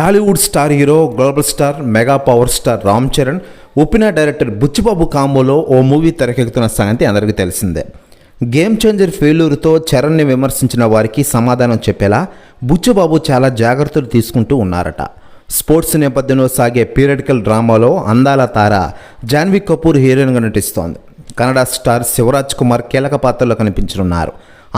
Tollywood star hero global star mega power star Ram Charan ఒప్పిన director Buchibabu కాంబోలో ఓ movie తెరకెక్కుతున్న సంగతి అందరికీ తెలిసిందే. గేమ్ చేంజర్ ఫెయిల్యూర్తో చరణ్ని విమర్శించిన వారికి సమాధానం చెప్పేలా బుచ్చిబాబు చాలా జాగ్రత్తలు తీసుకుంటూ ఉన్నారట. స్పోర్ట్స్ నేపథ్యంలో సాగే పీరియడికల్ డ్రామాలో అందాల తార జాన్వీ కపూర్ హీరోయిన్గా నటిస్తోంది. కన్నడ స్టార్ శివరాజ్ కుమార్ కీలక పాత్రలో కనిపించనున్నారు.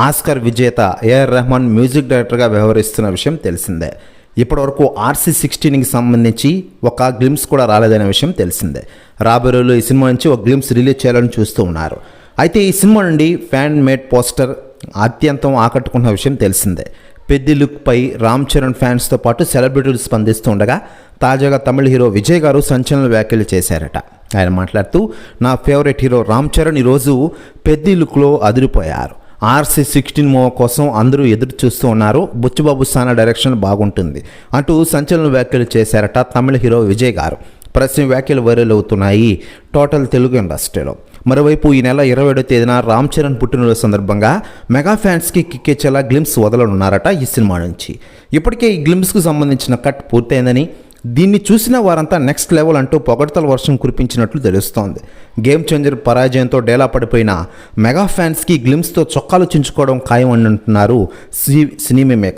ఆస్కర్ విజేత ఏఆర్ రెహమాన్ మ్యూజిక్ డైరెక్టర్గా వ్యవహరిస్తున్న విషయం తెలిసిందే. ఇప్పటివరకు ఆర్సీ సిక్స్టీన్కి సంబంధించి ఒక గ్లిమ్స్ కూడా రాలేదనే విషయం తెలిసిందే. రాబోయే రోజుల్లో ఈ సినిమా నుంచి ఒక గ్లిమ్స్ రిలీజ్ చేయాలని చూస్తూ ఉన్నారు. అయితే ఈ సినిమా నుండి ఫ్యాన్ మేడ్ పోస్టర్ అత్యంతం ఆకట్టుకున్న విషయం తెలిసిందే. పెద్ది లుక్పై రామ్ చరణ్ ఫ్యాన్స్తో పాటు సెలబ్రిటీలు స్పందిస్తుండగా తాజాగా తమిళ హీరో విజయ్ గారు సంచలన వ్యాఖ్యలు చేశారట. ఆయన మాట్లాడుతూ నా ఫేవరెట్ హీరో రామ్ చరణ్ ఈరోజు పెద్ది లుక్లో అదిరిపోయారు. ఆర్సీ సిక్స్టీన్ మూవ కోసం అందరూ ఎదురు చూస్తూ ఉన్నారు. బుచ్చుబాబు సానా డైరెక్షన్ బాగుంటుంది అంటూ సంచలన వ్యాఖ్యలు చేశారట తమిళ హీరో విజయ్ గారు. ప్రస్తుతం వ్యాఖ్యలు వైరల్ అవుతున్నాయి. టోటల్ తెలుగు ఇండస్ట్రీలో. మరోవైపు ఈ నెల ఇరవై ఏడో తేదీన రామ్ చరణ్ పుట్టినరోజు సందర్భంగా మెగా ఫ్యాన్స్కి కిక్కిచ్చేలా గ్లిమ్స్ వదలనున్నారట ఈ సినిమా నుంచి. ఇప్పటికే ఈ గ్లిమ్స్కు సంబంధించిన కట్ పూర్తయిందని దీన్ని చూసిన వారంతా నెక్స్ట్ లెవెల్ అంటూ పొగడతల వర్షం కురిపించినట్లు తెలుస్తోంది. గేమ్ చేంజర్ పరాజయంతో డేలా పడిపోయిన మెగా ఫ్యాన్స్కి గ్లిమ్స్తో చొక్కాలు చించుకోవడం ఖాయం అని అంటున్నారు సి సినిమా మేకర్